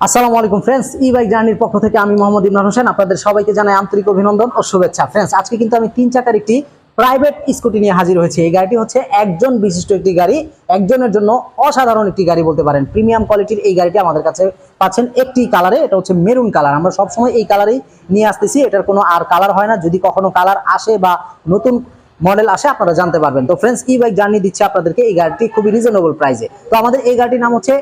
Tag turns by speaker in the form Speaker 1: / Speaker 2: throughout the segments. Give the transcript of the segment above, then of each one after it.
Speaker 1: আসসালামু আলাইকুম ফ্রেন্ডস ই বাইক জার্নির পক্ষ থেকে আমি মোহাম্মদ ইমরান হোসেন। আপনাদের সবাইকে জানাই আন্তরিক অভিনন্দন ও শুভেচ্ছা। ফ্রেন্ডস আজকে কিন্তু আমি তিন চাকার একটি প্রাইভেট স্কুটি নিয়ে হাজির হয়েছি। এই গাড়িটি হচ্ছে একজন বিশিষ্ট একটি গাড়ি, একজনের জন্য অসাধারণ একটি গাড়ি বলতে পারেন। প্রিমিয়াম কোয়ালিটির এই গাড়িটি আমাদের কাছে পাচ্ছেন একটি কালারে এটা হচ্ছে মেরুন কালার আমরা সবসময় এই কালারেই নিয়ে আসতেছি, এটার কোনো আর কালার হয় না। যদি কখনো কালার আসে বা নতুন মডেল আসে, আপনারা জানতে পারবেন। তো ফ্রেন্ডস ই বাইক জার্নি দিচ্ছে আপনাদেরকে এই গাড়িটি খুবই রিজনেবল প্রাইসে তো আমাদের এই গাড়িটির নাম হচ্ছে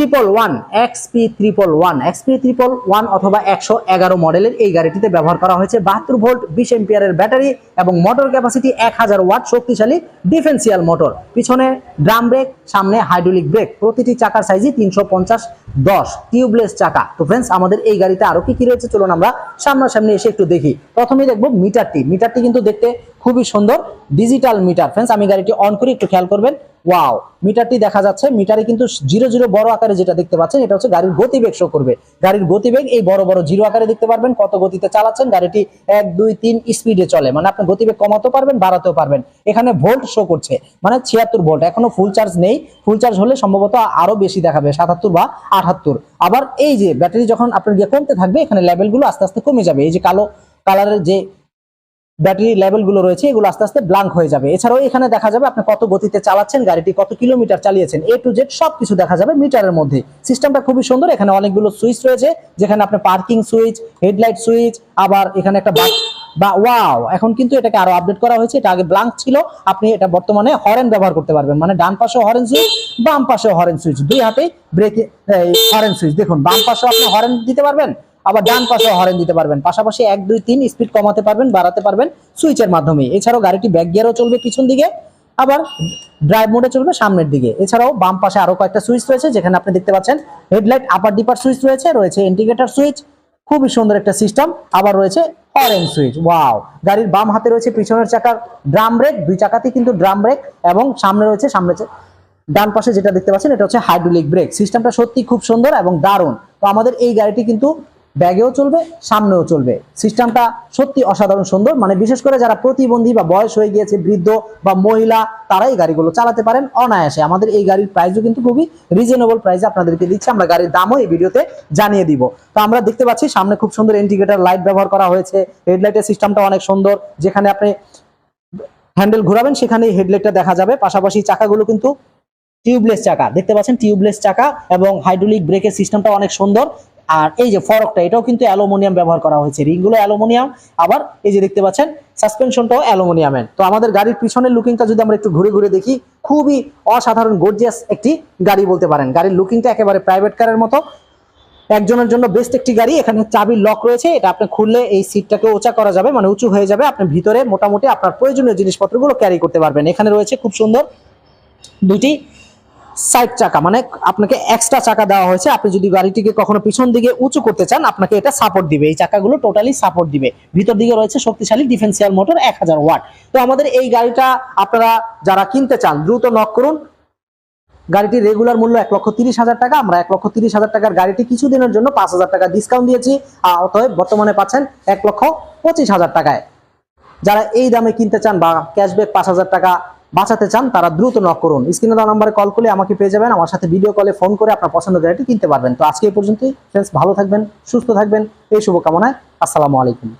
Speaker 1: triple one XP triple one XP triple one অথবা একশো এগারো মডেলের এই গাড়িটিতে ব্যবহার করা হয়েছে বাহাত্তর ভোল্ট, বিশ এম্পিয়ারের ব্যাটারি এবং মোটর ক্যাপাসিটি এক হাজার ওয়াট শক্তিশালী ডিফেন্সিয়াল মোটর পিছনে ড্রাম ব্রেক সামনে হাইড্রোলিক ব্রেক প্রতিটি চাকার সাইজই তিনশো পঞ্চাশ দশ। টিউবলেস চাকা। তো ফ্রেন্ডস আমাদের এই গাড়িতে আরও কি কি রয়েছে? চলুন আমরা সামনাসামনি এসে একটু দেখি। প্রথমেই দেখব মিটারটি মিটারটি কিন্তু দেখতে খুবই সুন্দর। ডিজিটাল মিটার ফ্রেন্ডস আমি গাড়িটি অন করি, একটু খেয়াল করবেন। ওয়াও মিটারটি দেখা যাচ্ছে। মিটারে কিন্তু জিরো জিরো বড় আকারে যেটা দেখতে পাচ্ছেন, এটা হচ্ছে গাড়ির গতিবেগ শো করবে। গাড়ির গতিবেগ এই বড় বড় জিরো আকারে দেখতে পারবেন। কত গতিতে চালাচ্ছেন, গাড়িটি এক, দুই, তিন স্পিডে চলে। মানে আপনি গতিবেগ কমাতেও পারবেন, বাড়াতেও পারবেন। এখানে ভোল্ট শো করছে মানে ছিয়াত্তর ভোল্ট এখনও ফুল চার্জ নেই। ফুল চার্জ হলে সম্ভবত আরও বেশি দেখাবে, সাতাত্তর বা আটাত্তর। আবার এই যে, ব্যাটারি যখন আপনার গিয়ে কমতে থাকবে, এখানে লেভেলগুলো আস্তে আস্তে কমে যাবে। এই যে কালো কালারের যে ব্যাটারি লেভেলগুলো রয়েছে, এগুলো আস্তে আস্তে ব্লাঙ্ক হয়ে যাবে। এছাড়াও এখানে দেখা যাবে আপনি কত গতিতে চালাচ্ছেন, গাড়িটি কত কিলোমিটার চালিয়েছেন এ টু জেড সবকিছু দেখা যাবে মিটারের মধ্যে। সিস্টেমটা খুবই সুন্দর, এখানে অনেকগুলো সুইচ রয়েছে, যেখানে আপনি পার্কিং সুইচ হেডলাইট সুইচ আবার এখানে একটা বা ওয়াও এখন কিন্তু এটাকে আরও আপডেট করা হয়েছে, এটা আগে ব্লাঙ্ক ছিল, আপনি এটা বর্তমানে হরেন ব্যবহার করতে পারবেন মানে ডান পাশে হরেন সুইচ বাম পাশে হরেন সুইচ দুই হাতে ব্রেক হরেন সুইচ দেখুন, বাম পাশে আপনি হরেন দিতে পারবেন আবার ডান পাশে হরেন দিতে পারবেন। পাশাপাশি এক দুই তিন স্পিড কমাতে পারবেন বাড়াতে পারবেন সুইচের মাধ্যমে। এছাড়াও গাড়িটি ব্যাক গিয়ারও চলবে পিছন দিকে আবার ড্রাইভ মোডে চলবে সামনের দিকে। এছাড়াও বাম পাশে আরও কয়েকটা সুইচ রয়েছে যেখানে আপনি দেখতে পাচ্ছেন হেডলাইট আপার ডিপার সুইচ রয়েছে রয়েছে ইন্ডিকেটর সুইচ খুবই সুন্দর একটা সিস্টেম আবার রয়েছে অরেঞ্জ সুইচ ওয়াও গাড়ির বাম হাতে রয়েছে পিছনের চাকার ড্রাম ব্রেক দুই চাকাতে কিন্তু ড্রাম ব্রেক এবং সামনে রয়েছে সামনে ডান পাশে যেটা দেখতে পাচ্ছেন এটা হচ্ছে হাইড্রোলিক ব্রেক সিস্টেমটা সত্যি খুব সুন্দর এবং দারুণ। তো আমাদের এই গাড়িটি কিন্তু ব্যাগেও চলবে, সামনেও চলবে। সিস্টেমটা সত্যি অসাধারণ সুন্দর। মানে বিশেষ করে যারা প্রতিবন্ধী বা বয়স হয়ে গিয়েছে, বৃদ্ধ বা মহিলা তারা এই গাড়িগুলো চালাতে পারেন অনায়াসে। আমাদের এই গাড়ির প্রাইসও কিন্তু খুবই রিজনেবল প্রাইসে আপনাদেরকে দিচ্ছি। আমরা গাড়ির দামও এই ভিডিওতে জানিয়ে দিব। তো আমরা দেখতে পাচ্ছি, সামনে খুব সুন্দর ইন্ডিকেটর লাইট ব্যবহার করা হয়েছে। হেডলাইটের সিস্টেমটা অনেক সুন্দর। যেখানে আপনি হ্যান্ডেল ঘোরাবেন সেখানে হেডলাইটটা দেখা যাবে। পাশাপাশি চাকাগুলো কিন্তু টিউবলেস চাকা। দেখতে পাচ্ছেন টিউবলেস চাকা এবং হাইড্রোলিক ব্রেকের সিস্টেমটা অনেক সুন্দর। আর এই যে ফরকটা, এটাও কিন্তু অ্যালুমিনিয়াম ব্যবহার করা হয়েছে। রিংগুলো অ্যালুমিনিয়াম, আবার এই যে দেখতে পাচ্ছেন, সাসপেনশনটাও অ্যালুমিনিয়ামের। তো আমাদের গাড়ির পিছনের লুকিংটা যদি আমরা একটু ঘুরে ঘুরে দেখি, খুবই অসাধারণ গর্জিয়াস একটি গাড়ি বলতে পারেন। গাড়ির লুকিংটা একেবারে প্রাইভেট কারের মতো। একজনের জন্য বেস্ট একটি গাড়ি, এখানে চাবির লক রয়েছে, এটা আপনি খুললে এই সিটটাকে উঁচা করা যাবে মানে উঁচু হয়ে যাবে, আপনি ভিতরে মোটামুটি আপনার প্রয়োজনীয় জিনিসপত্রগুলো ক্যারি করতে পারবেন। এখানে রয়েছে খুব সুন্দর দুটি সাইড চাকা মানে আপনাকে এক্সট্রা চাকা দেওয়া হয়েছে। আপনি যদি গাড়িটিকে কখনো পিছন দিকে উঁচু করতে চান, আপনাকে এটা সাপোর্ট দিবে। এই চাকাগুলো টোটালি সাপোর্ট দিবে। ভিতর দিকে রয়েছে শক্তিশালী ডিফেন্সিয়াল মোটর এক হাজার ওয়াট তো আমাদের এই গাড়িটা আপনারা যারা কিনতে চান, দ্রুত নক করুন। গাড়িটির রেগুলার মূল্য এক লক্ষ তিরিশ হাজার টাকা। আমরা এক লক্ষ তিরিশ হাজার টাকার গাড়িটি কিছুদিনের জন্য পাঁচ হাজার টাকা ডিসকাউন্ট দিয়েছি। অতএব বর্তমানে পাচ্ছেন এক লক্ষ পঁচিশ হাজার টাকায়। যারা এই দামে কিনতে চান বা ক্যাশব্যাক পাঁচ হাজার টাকা বাঁচাতে চান, তারা দ্রুত নক করুন। স্ক্রিনে দেওয়া নাম্বারে কল করলে আমাকে পেয়ে যাবেন, আমার সাথে ভিডিও কলে ফোন করে আপনার পছন্দের গাড়িটি কিনতে পারবেন। তো আজকে এই পর্যন্তই ফ্রেন্ডস ভালো থাকবেন, সুস্থ থাকবেন, এই শুভকামনায়, আসসালামু আলাইকুম।